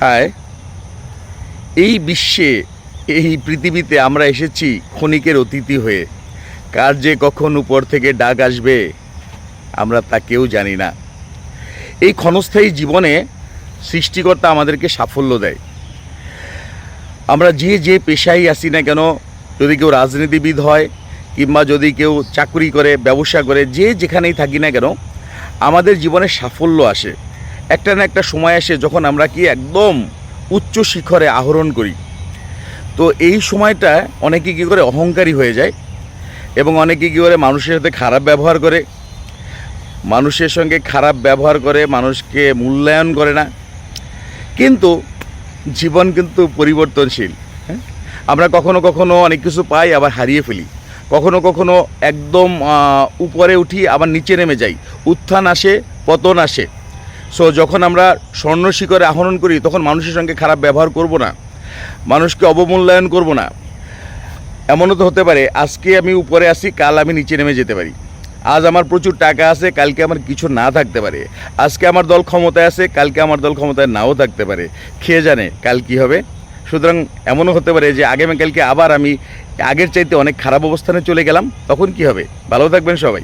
হায় এই বিশ্বে, এই পৃথিবীতে আমরা এসেছি ক্ষণিকের অতিথি হয়ে। কার যে কখন উপর থেকে ডাক আসবে, আমরা তা কেউ জানি না। এই ক্ষণস্থায়ী জীবনে সৃষ্টিকর্তা আমাদেরকে সাফল্য দেয়। আমরা যে যে পেশায় আসি না কেন, যদি কেউ রাজনীতিবিদ হয়, কিংবা যদি কেউ চাকরি করে, ব্যবসা করে, যে যেখানেই থাকি না কেন, আমাদের জীবনে সাফল্য আসে। একটা না একটা সময় আসে যখন আমরা কি একদম উচ্চ শিখরে আহরণ করি। তো এই সময়টা অনেকে কী করে অহংকারী হয়ে যায় এবং অনেকে কী করে মানুষের সাথে খারাপ ব্যবহার করে। মানুষের সঙ্গে খারাপ ব্যবহার করে, মানুষকে মূল্যায়ন করে না। কিন্তু জীবন কিন্তু পরিবর্তনশীল হ্যাঁ? আমরা কখনো কখনো অনেক কিছু পাই, আবার হারিয়ে ফেলি। কখনো কখনো একদম উপরে উঠি, আবার নিচে নেমে যাই। উত্থান আসে, পতন আসে। সো যখন আমরা স্বর্ণ শিখরে আহরণ করি, তখন মানুষের সঙ্গে খারাপ ব্যবহার করব না। মানুষকে অবমূল্যায়ন করব না। এমনও তো হতে পারে, আজকে আমি উপরে আসি কাল আমি নিচে নেমে যেতে পারি। আজ আমার প্রচুর টাকা আছে, কালকে আমার কিছু না থাকতে পারে। আজকে আমার দল ক্ষমতায় আছে, কালকে আমার দল ক্ষমতায় নাও থাকতে পারে। খেয়ে জানে কাল কি হবে? সুতরাং এমনও হতে পারে যে, আগামীকালকে আবার আমি আগের চাইতে অনেক খারাপ অবস্থানে চলে গেলাম, তখন কি হবে? ভালো থাকবেন সবাই।